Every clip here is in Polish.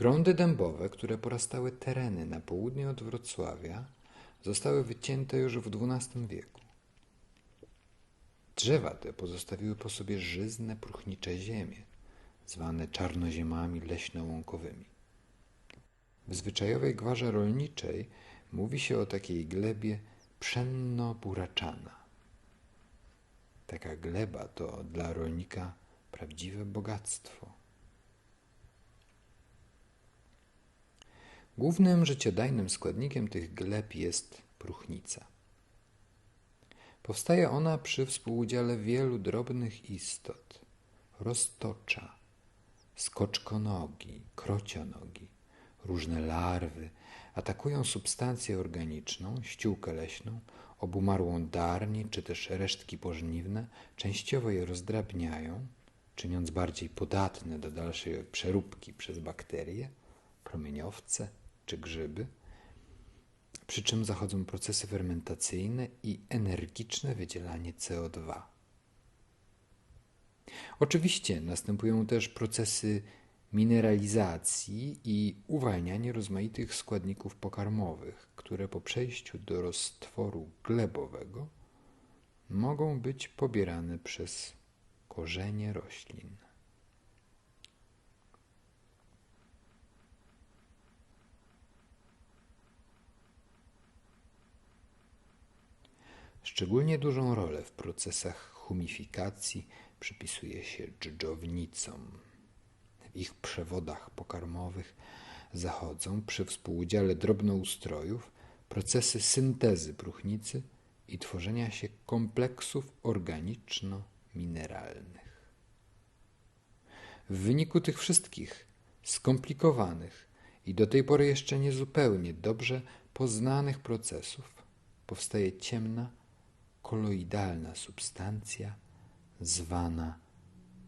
Grądy dębowe, które porastały tereny na południe od Wrocławia, zostały wycięte już w XII wieku. Drzewa te pozostawiły po sobie żyzne, próchnicze ziemie, zwane czarnoziemami leśno-łąkowymi. W zwyczajowej gwarze rolniczej mówi się o takiej glebie pszenno-buraczana. Taka gleba to dla rolnika prawdziwe bogactwo. Głównym życiodajnym składnikiem tych gleb jest próchnica. Powstaje ona przy współudziale wielu drobnych istot. Roztocza, skoczkonogi, krocionogi, różne larwy. Atakują substancję organiczną, ściółkę leśną, obumarłą darni czy też resztki pożniwne, częściowo je rozdrabniają, czyniąc bardziej podatne do dalszej przeróbki przez bakterie, promieniowce czy grzyby, przy czym zachodzą procesy fermentacyjne i energiczne wydzielanie CO2. Oczywiście następują też procesy mineralizacji i uwalnianie rozmaitych składników pokarmowych, które po przejściu do roztworu glebowego mogą być pobierane przez korzenie roślin. Szczególnie dużą rolę w procesach humifikacji przypisuje się dżdżownicom. W ich przewodach pokarmowych zachodzą przy współudziale drobnoustrojów procesy syntezy próchnicy i tworzenia się kompleksów organiczno-mineralnych. W wyniku tych wszystkich skomplikowanych i do tej pory jeszcze niezupełnie dobrze poznanych procesów powstaje ciemna, koloidalna substancja zwana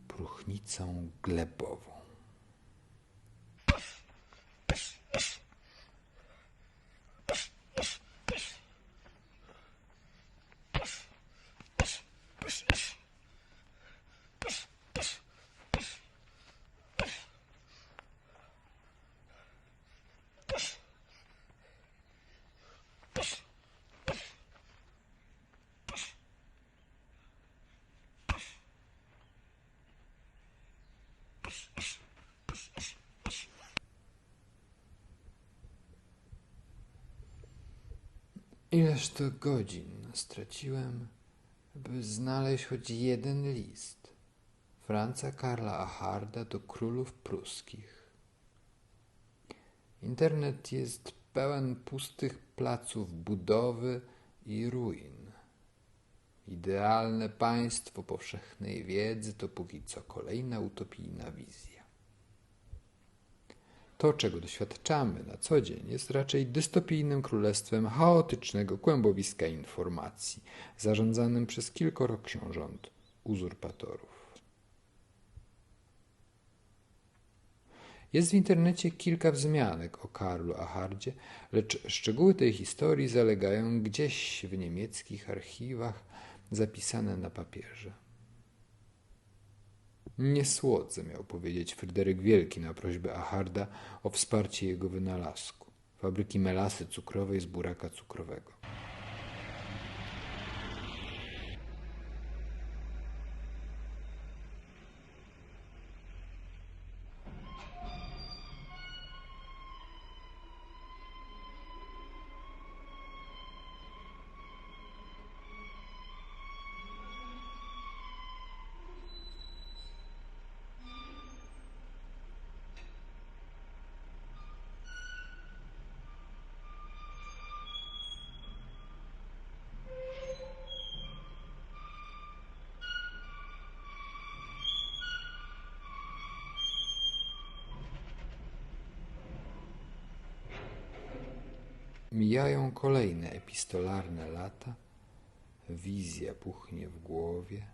próchnicą glebową. Ileż to godzin straciłem, by znaleźć choć jeden list Franca Karla Acharda do królów pruskich. Internet jest pełen pustych placów budowy i ruin. Idealne państwo powszechnej wiedzy to póki co kolejna utopijna wizja. To, czego doświadczamy na co dzień, jest raczej dystopijnym królestwem chaotycznego kłębowiska informacji, zarządzanym przez kilkoro książąt uzurpatorów. Jest w internecie kilka wzmianek o Karlu Achardzie, lecz szczegóły tej historii zalegają gdzieś w niemieckich archiwach zapisane na papierze. Nie słodze miał powiedzieć Fryderyk Wielki na prośbę Acharda o wsparcie jego wynalazku fabryki melasy cukrowej z buraka cukrowego. Mijają kolejne epistolarne lata, wizja puchnie w głowie,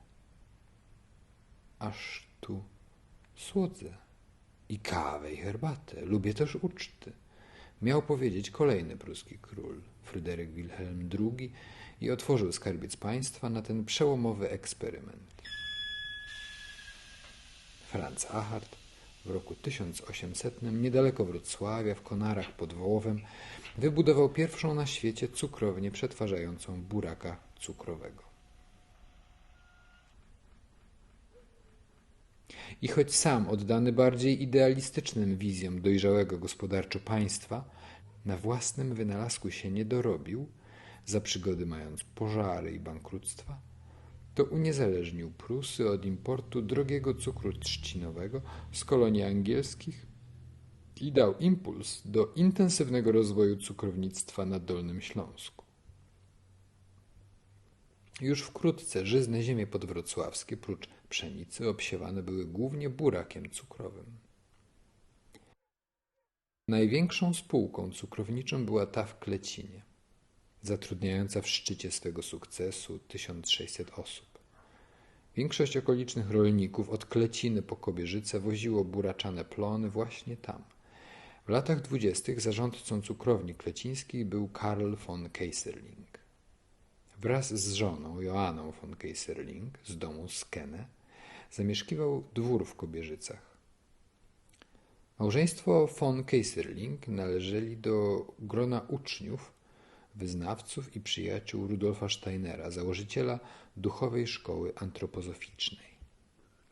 aż tu słodzę i kawę i herbatę, lubię też uczty. Miał powiedzieć kolejny pruski król, Fryderyk Wilhelm II i otworzył skarbiec państwa na ten przełomowy eksperyment. Franz Achard w roku 1800 niedaleko Wrocławia, w Konarach pod Wołowem, wybudował pierwszą na świecie cukrownię przetwarzającą buraka cukrowego. I choć sam oddany bardziej idealistycznym wizjom dojrzałego gospodarczo państwa, na własnym wynalazku się nie dorobił, za przygody mając pożary i bankructwa, to uniezależnił Prusy od importu drogiego cukru trzcinowego z kolonii angielskich i dał impuls do intensywnego rozwoju cukrownictwa na Dolnym Śląsku. Już wkrótce żyzne ziemie podwrocławskie, prócz pszenicy, obsiewane były głównie burakiem cukrowym. Największą spółką cukrowniczą była ta w Klecinie, zatrudniająca w szczycie swego sukcesu 1600 osób. Większość okolicznych rolników od Kleciny po Kobierzyce woziło buraczane plony właśnie tam. W latach dwudziestych zarządcą cukrowni klecińskiej był Karl von Keyserling. Wraz z żoną Joanną von Keyserling z domu Skene zamieszkiwał dwór w Kobierzycach. Małżeństwo von Keyserling należeli do grona uczniów, wyznawców i przyjaciół Rudolfa Steinera, założyciela duchowej szkoły antropozoficznej.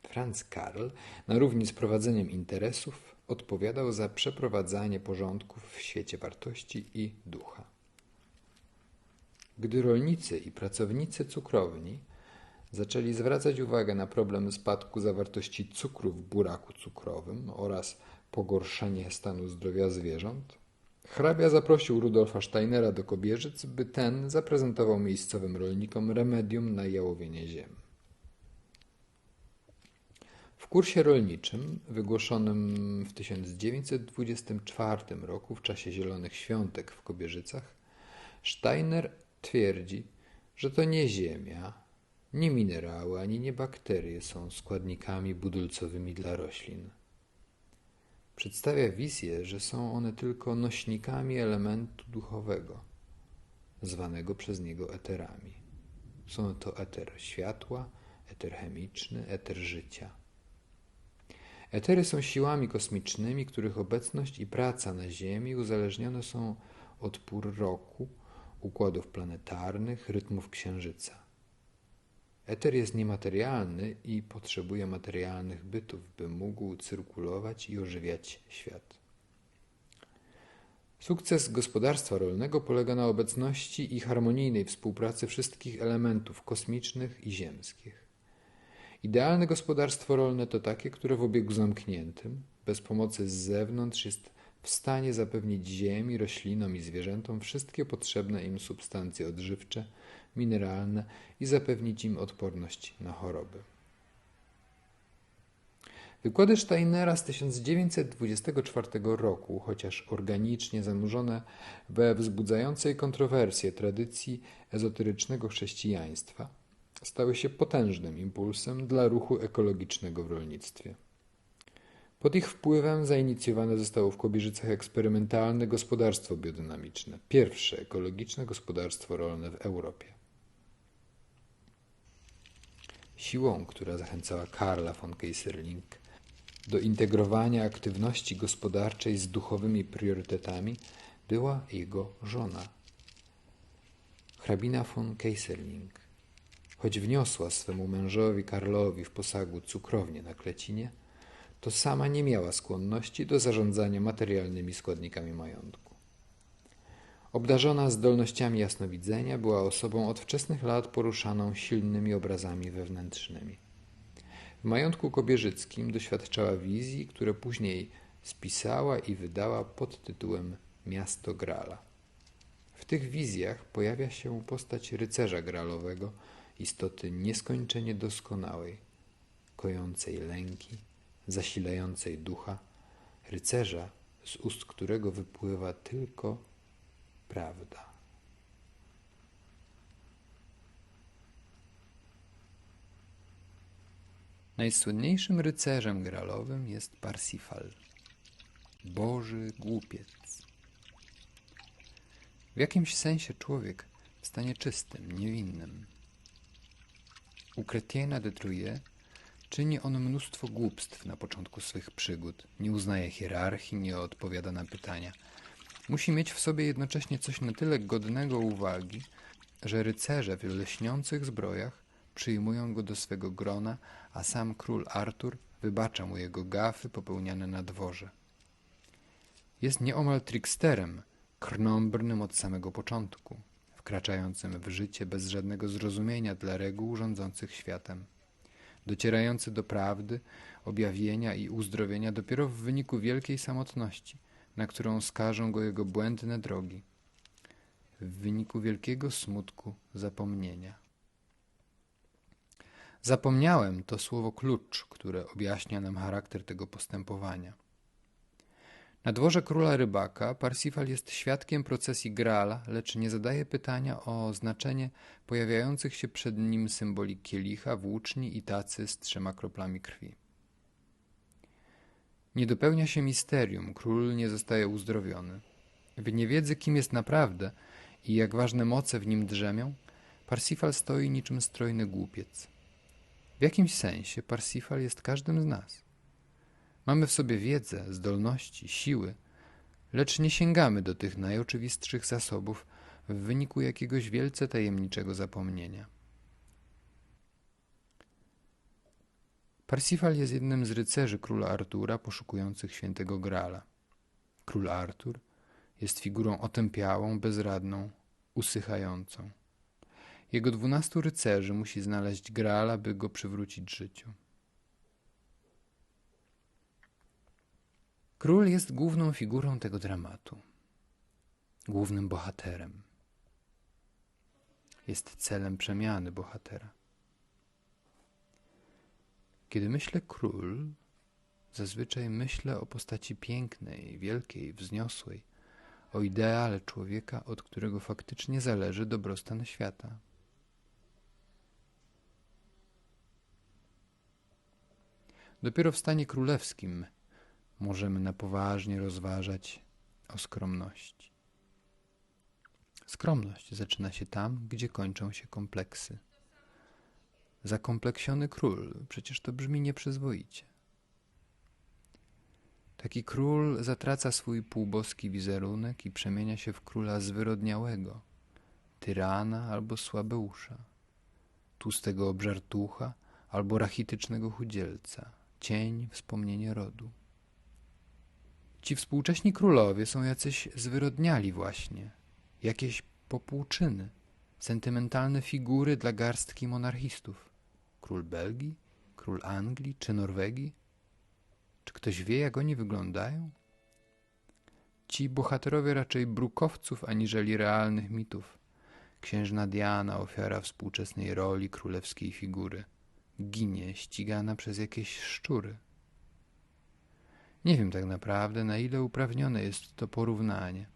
Franz Karl, na równi z prowadzeniem interesów, odpowiadał za przeprowadzanie porządków w świecie wartości i ducha. Gdy rolnicy i pracownicy cukrowni zaczęli zwracać uwagę na problem spadku zawartości cukru w buraku cukrowym oraz pogorszenie stanu zdrowia zwierząt, hrabia zaprosił Rudolfa Steinera do Kobierzyc, by ten zaprezentował miejscowym rolnikom remedium na jałowienie ziem. W kursie rolniczym, wygłoszonym w 1924 roku w czasie Zielonych Świątek w Kobierzycach, Steiner twierdzi, że to nie ziemia, nie minerały ani nie bakterie są składnikami budulcowymi dla roślin. Przedstawia wizję, że są one tylko nośnikami elementu duchowego, zwanego przez niego eterami. Są to eter światła, eter chemiczny, eter życia. Etery są siłami kosmicznymi, których obecność i praca na Ziemi uzależnione są od pór roku, układów planetarnych, rytmów księżyca. Eter jest niematerialny i potrzebuje materialnych bytów, by mógł cyrkulować i ożywiać świat. Sukces gospodarstwa rolnego polega na obecności i harmonijnej współpracy wszystkich elementów kosmicznych i ziemskich. Idealne gospodarstwo rolne to takie, które w obiegu zamkniętym, bez pomocy z zewnątrz jest w stanie zapewnić ziemi, roślinom i zwierzętom wszystkie potrzebne im substancje odżywcze, mineralne i zapewnić im odporność na choroby. Wykłady Steinera z 1924 roku, chociaż organicznie zanurzone we wzbudzającej kontrowersje tradycji ezoterycznego chrześcijaństwa, stały się potężnym impulsem dla ruchu ekologicznego w rolnictwie. Pod ich wpływem zainicjowane zostało w Kobierzycach eksperymentalne gospodarstwo biodynamiczne, pierwsze ekologiczne gospodarstwo rolne w Europie. Siłą, która zachęcała Karla von Keyserling do integrowania aktywności gospodarczej z duchowymi priorytetami, była jego żona, hrabina von Keyserling. Choć wniosła swemu mężowi Karlowi w posagu cukrownię na Klecinie, to sama nie miała skłonności do zarządzania materialnymi składnikami majątku. Obdarzona zdolnościami jasnowidzenia, była osobą od wczesnych lat poruszaną silnymi obrazami wewnętrznymi. W majątku kobierzyckim doświadczała wizji, które później spisała i wydała pod tytułem Miasto Grala. W tych wizjach pojawia się postać rycerza gralowego, istoty nieskończenie doskonałej, kojącej lęki, zasilającej ducha, rycerza, z ust którego wypływa tylko prawda. Najsłynniejszym rycerzem gralowym jest Parsifal, Boży głupiec. W jakimś sensie człowiek stanie czystym, niewinnym. U Chrétien de Trouillet Czyni on mnóstwo głupstw na początku swych przygód. Nie uznaje hierarchii, nie odpowiada na pytania. Musi mieć w sobie jednocześnie coś na tyle godnego uwagi, że rycerze w lśniących zbrojach przyjmują go do swego grona, a sam król Artur wybacza mu jego gafy popełniane na dworze. Jest nieomal tricksterem, krnąbrnym od samego początku, wkraczającym w życie bez żadnego zrozumienia dla reguł rządzących światem, docierający do prawdy, objawienia i uzdrowienia dopiero w wyniku wielkiej samotności, na którą skażą go jego błędne drogi, w wyniku wielkiego smutku zapomnienia. Zapomniałem to słowo klucz, które objaśnia nam charakter tego postępowania. Na dworze króla rybaka Parsifal jest świadkiem procesji Graala, lecz nie zadaje pytania o znaczenie pojawiających się przed nim symboli kielicha, włóczni i tacy z trzema kroplami krwi. Nie dopełnia się misterium, król nie zostaje uzdrowiony. W niewiedzy, kim jest naprawdę i jak ważne moce w nim drzemią, Parsifal stoi niczym strojny głupiec. W jakimś sensie Parsifal jest każdym z nas. Mamy w sobie wiedzę, zdolności, siły, lecz nie sięgamy do tych najoczywistszych zasobów w wyniku jakiegoś wielce tajemniczego zapomnienia. Parsifal jest jednym z rycerzy króla Artura poszukujących świętego Grala. Król Artur jest figurą otępiałą, bezradną, usychającą. Jego dwunastu rycerzy musi znaleźć Graala, by go przywrócić życiu. Król jest główną figurą tego dramatu, głównym bohaterem. Jest celem przemiany bohatera. Kiedy myślę król, zazwyczaj myślę o postaci pięknej, wielkiej, wzniosłej, o ideale człowieka, od którego faktycznie zależy dobrostan świata. Dopiero w stanie królewskim możemy na poważnie rozważać o skromności. Skromność zaczyna się tam, gdzie kończą się kompleksy. Zakompleksiony król, przecież to brzmi nieprzyzwoicie. Taki król zatraca swój półboski wizerunek i przemienia się w króla zwyrodniałego, tyrana albo słabeusza, tłustego obżartucha albo rachitycznego chudzielca, cień, wspomnienie rodu. Ci współcześni królowie są jacyś zwyrodniali właśnie, jakieś popłuczyny, sentymentalne figury dla garstki monarchistów. Król Belgii, król Anglii czy Norwegii? Czy ktoś wie, jak oni wyglądają? Ci bohaterowie raczej brukowców aniżeli realnych mitów. Księżna Diana, ofiara współczesnej roli królewskiej figury, ginie ścigana przez jakieś szczury. Nie wiem tak naprawdę, na ile uprawnione jest to porównanie.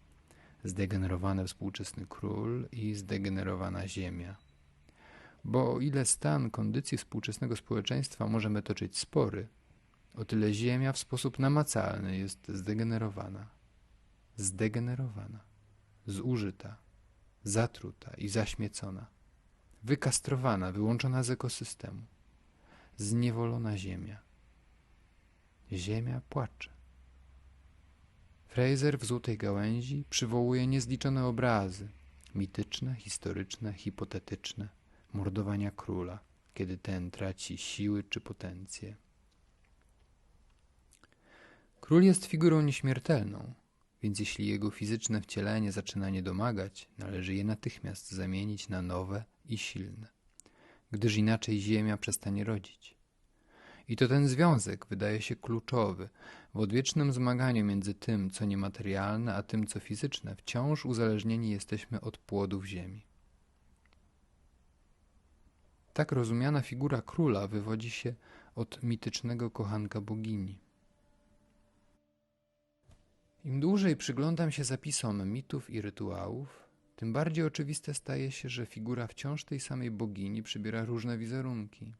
Zdegenerowany współczesny król i zdegenerowana ziemia. Bo o ile stan kondycji współczesnego społeczeństwa możemy toczyć spory, o tyle ziemia w sposób namacalny jest zdegenerowana. Zdegenerowana, zużyta, zatruta i zaśmiecona, wykastrowana, wyłączona z ekosystemu, zniewolona ziemia. Ziemia płacze. Fraser w Złotej Gałęzi przywołuje niezliczone obrazy, mityczne, historyczne, hipotetyczne, mordowania króla, kiedy ten traci siły czy potencję. Król jest figurą nieśmiertelną, więc jeśli jego fizyczne wcielenie zaczyna nie domagać, należy je natychmiast zamienić na nowe i silne, gdyż inaczej ziemia przestanie rodzić. I to ten związek wydaje się kluczowy. W odwiecznym zmaganiu między tym, co niematerialne, a tym, co fizyczne, wciąż uzależnieni jesteśmy od płodów ziemi. Tak rozumiana figura króla wywodzi się od mitycznego kochanka bogini. Im dłużej przyglądam się zapisom mitów i rytuałów, tym bardziej oczywiste staje się, że figura wciąż tej samej bogini przybiera różne wizerunki.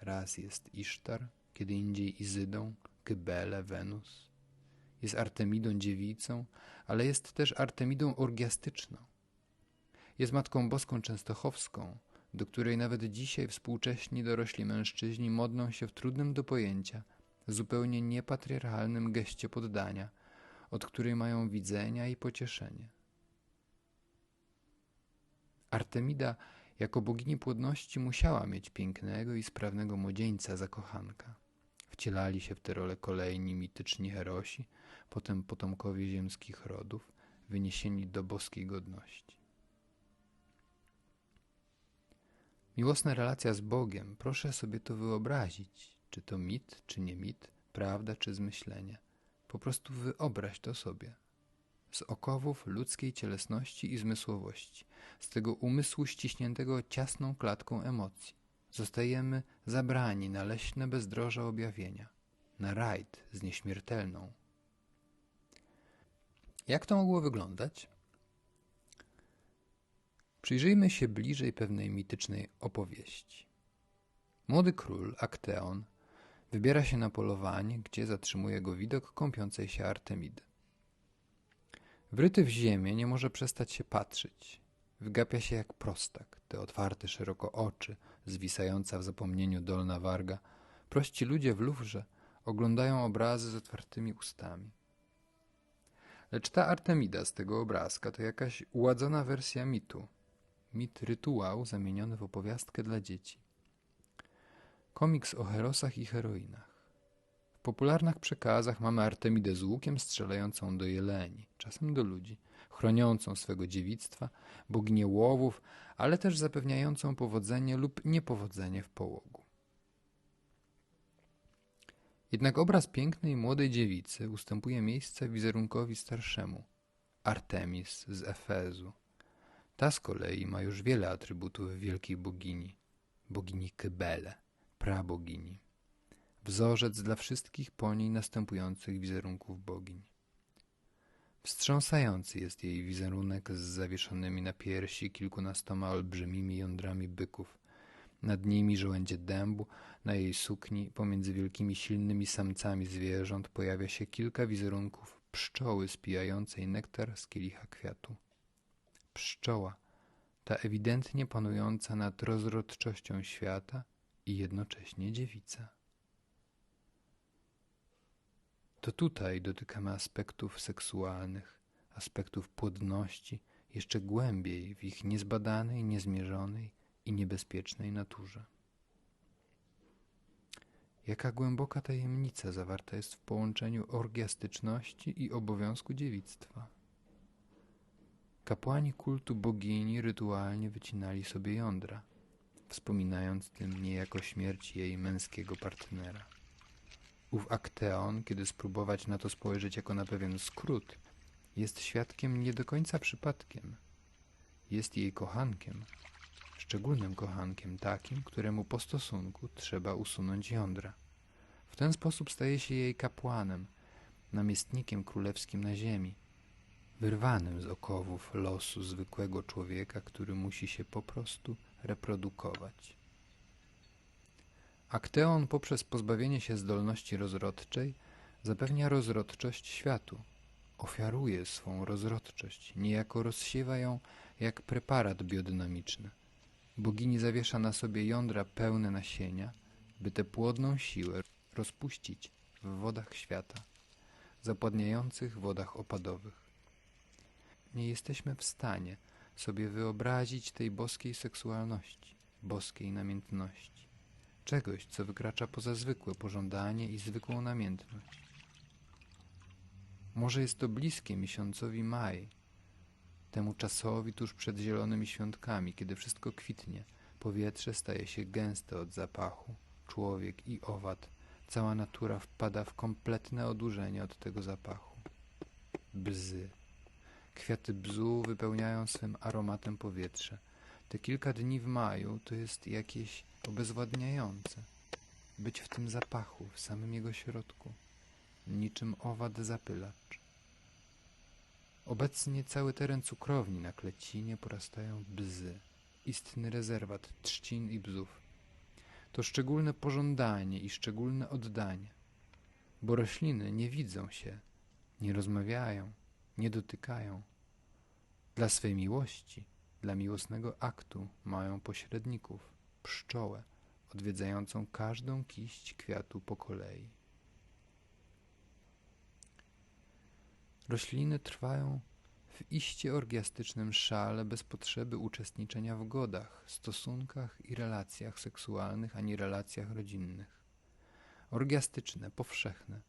Raz jest Isztar, kiedy indziej Izydą, Kybele, Wenus. Jest Artemidą dziewicą, ale jest też Artemidą orgiastyczną. Jest Matką Boską Częstochowską, do której nawet dzisiaj współcześni dorośli mężczyźni modlą się w trudnym do pojęcia, zupełnie niepatriarchalnym geście poddania, od której mają widzenia i pocieszenie. Artemida jako bogini płodności musiała mieć pięknego i sprawnego młodzieńca za kochanka. Wcielali się w te role kolejni mityczni herosi, potem potomkowie ziemskich rodów, wyniesieni do boskiej godności. Miłosna relacja z Bogiem, proszę sobie to wyobrazić, czy to mit, czy nie mit, prawda, czy zmyślenie. Po prostu wyobraź to sobie. Z okowów ludzkiej cielesności i zmysłowości, z tego umysłu ściśniętego ciasną klatką emocji, zostajemy zabrani na leśne bezdroża objawienia, na rajd z nieśmiertelną. Jak to mogło wyglądać? Przyjrzyjmy się bliżej pewnej mitycznej opowieści. Młody król, Akteon, wybiera się na polowanie, gdzie zatrzymuje go widok kąpiącej się Artemidy. Wryty w ziemię nie może przestać się patrzeć. Wgapia się jak prostak, te otwarte szeroko oczy, zwisająca w zapomnieniu dolna warga. Prości ludzie w Luwrze oglądają obrazy z otwartymi ustami. Lecz ta Artemida z tego obrazka to jakaś uładzona wersja mitu. Mit rytuał zamieniony w opowiastkę dla dzieci. Komiks o herosach i heroinach. W popularnych przekazach mamy Artemidę z łukiem strzelającą do jeleni, czasem do ludzi, chroniącą swego dziewictwa, boginię łowów, ale też zapewniającą powodzenie lub niepowodzenie w połogu. Jednak obraz pięknej młodej dziewicy ustępuje miejsce wizerunkowi starszemu, Artemis z Efezu. Ta z kolei ma już wiele atrybutów wielkiej bogini, bogini Kybele, prabogini wzorzec dla wszystkich po niej następujących wizerunków bogiń. Wstrząsający jest jej wizerunek z zawieszonymi na piersi kilkunastoma olbrzymimi jądrami byków. Nad nimi żołędzie dębu, na jej sukni pomiędzy wielkimi silnymi samcami zwierząt pojawia się kilka wizerunków pszczoły spijającej nektar z kielicha kwiatu. Pszczoła, ta ewidentnie panująca nad rozrodczością świata i jednocześnie dziewica. To tutaj dotykamy aspektów seksualnych, aspektów płodności, jeszcze głębiej w ich niezbadanej, niezmierzonej i niebezpiecznej naturze. Jaka głęboka tajemnica zawarta jest w połączeniu orgiastyczności i obowiązku dziewictwa. Kapłani kultu bogini rytualnie wycinali sobie jądra, wspominając tym niejako śmierć jej męskiego partnera. Ów Akteon, kiedy spróbować na to spojrzeć jako na pewien skrót, jest świadkiem nie do końca przypadkiem. Jest jej kochankiem, szczególnym kochankiem takim, któremu po stosunku trzeba usunąć jądra. W ten sposób staje się jej kapłanem, namiestnikiem królewskim na ziemi, wyrwanym z okowów losu zwykłego człowieka, który musi się po prostu reprodukować. Akteon poprzez pozbawienie się zdolności rozrodczej zapewnia rozrodczość światu. Ofiaruje swą rozrodczość, niejako rozsiewa ją jak preparat biodynamiczny. Bogini zawiesza na sobie jądra pełne nasienia, by tę płodną siłę rozpuścić w wodach świata, zapładniających wodach opadowych. Nie jesteśmy w stanie sobie wyobrazić tej boskiej seksualności, boskiej namiętności czegoś, co wykracza poza zwykłe pożądanie i zwykłą namiętność. Może jest to bliskie miesiącowi maj, temu czasowi tuż przed zielonymi świątkami, kiedy wszystko kwitnie, powietrze staje się gęste od zapachu, człowiek i owad, cała natura wpada w kompletne odurzenie od tego zapachu. Bzy. Kwiaty bzu wypełniają swym aromatem powietrze. Te kilka dni w maju to jest jakieś obezwładniające. Być w tym zapachu, w samym jego środku, niczym owad zapylacz. Obecnie cały teren cukrowni na Klecinie porastają bzy, istny rezerwat trzcin i bzów. To szczególne pożądanie i szczególne oddanie, bo rośliny nie widzą się, nie rozmawiają, nie dotykają. Dla swej miłości dla miłosnego aktu mają pośredników, pszczołę, odwiedzającą każdą kiść kwiatu po kolei. Rośliny trwają w iście orgiastycznym szale bez potrzeby uczestniczenia w godach, stosunkach i relacjach seksualnych ani relacjach rodzinnych. Orgiastyczne, powszechne.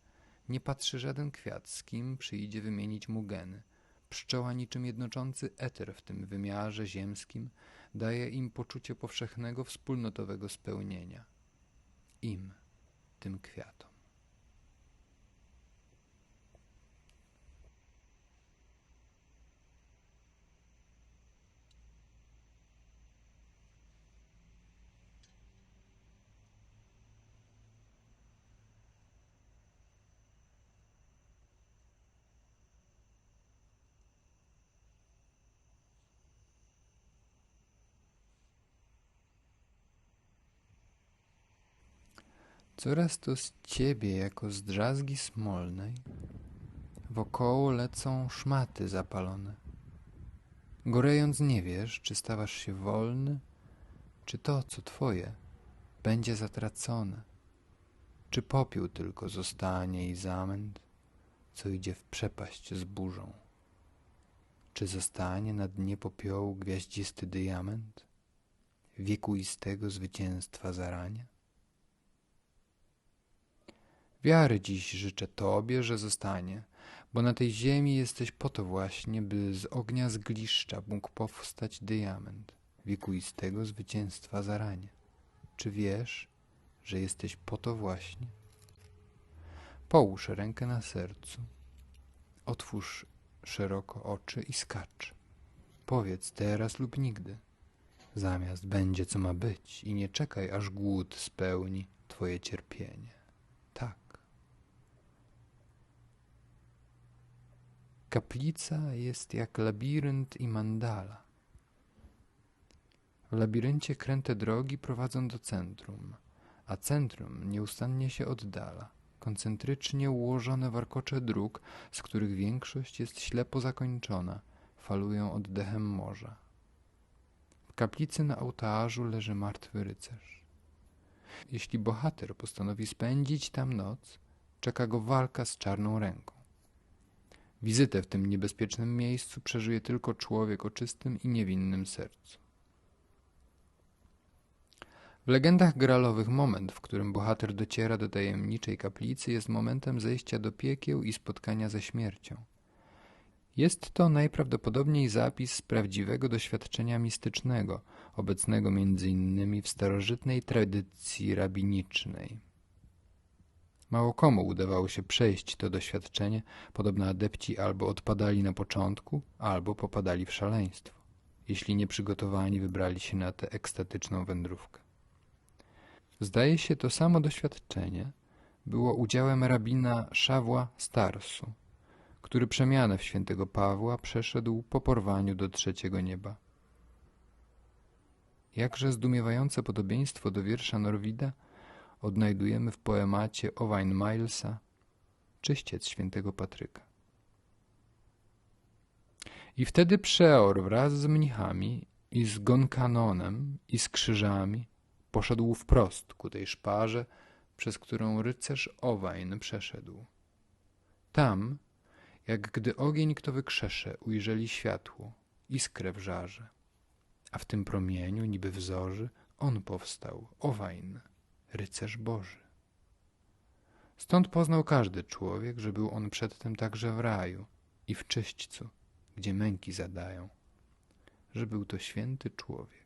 Nie patrzy żaden kwiat, z kim przyjdzie wymienić mu geny. Pszczoła niczym jednoczący eter w tym wymiarze ziemskim daje im poczucie powszechnego, wspólnotowego spełnienia. Im, tym kwiatom. Coraz to z ciebie, jako z drzazgi smolnej, wokoło lecą szmaty zapalone. Gorejąc nie wiesz, czy stawasz się wolny, czy to, co twoje, będzie zatracone, czy popiół tylko zostanie i zamęt, co idzie w przepaść z burzą. Czy zostanie na dnie popiołu gwiaździsty diament, wiekuistego zwycięstwa zarania? Wiary dziś życzę Tobie, że zostanie, bo na tej ziemi jesteś po to właśnie, by z ognia zgliszcza mógł powstać diament wiekuistego zwycięstwa zarania. Czy wiesz, że jesteś po to właśnie? Połóż rękę na sercu, otwórz szeroko oczy i skacz. Powiedz teraz lub nigdy. Zamiast będzie co ma być i nie czekaj, aż głód spełni Twoje cierpienie. Kaplica jest jak labirynt i mandala. W labiryncie kręte drogi prowadzą do centrum, a centrum nieustannie się oddala. Koncentrycznie ułożone warkocze dróg, z których większość jest ślepo zakończona, falują oddechem morza. W kaplicy na ołtarzu leży martwy rycerz. Jeśli bohater postanowi spędzić tam noc, czeka go walka z czarną ręką. Wizytę w tym niebezpiecznym miejscu przeżyje tylko człowiek o czystym i niewinnym sercu. W legendach gralowych moment, w którym bohater dociera do tajemniczej kaplicy, jest momentem zejścia do piekieł i spotkania ze śmiercią. Jest to najprawdopodobniej zapis z prawdziwego doświadczenia mistycznego, obecnego innymi w starożytnej tradycji rabinicznej. Mało komu udawało się przejść to doświadczenie, podobno adepci albo odpadali na początku, albo popadali w szaleństwo, jeśli nieprzygotowani wybrali się na tę ekstatyczną wędrówkę. Zdaje się, to samo doświadczenie było udziałem rabina Szawła Starsu, który przemianę w świętego Pawła przeszedł po porwaniu do trzeciego nieba. Jakże zdumiewające podobieństwo do wiersza Norwida – odnajdujemy w poemacie Owain Milesa Czyściec świętego Patryka. I wtedy przeor wraz z mnichami i z gonkanonem i z krzyżami poszedł wprost ku tej szparze, przez którą rycerz Owain przeszedł. Tam, jak gdy ogień kto wykrzesze, ujrzeli światło, iskrę w żarze. A w tym promieniu, niby wzorzy, on powstał, Owain rycerz Boży. Stąd poznał każdy człowiek, że był on przedtem także w raju i w czyśćcu, gdzie męki zadają, że był to święty człowiek.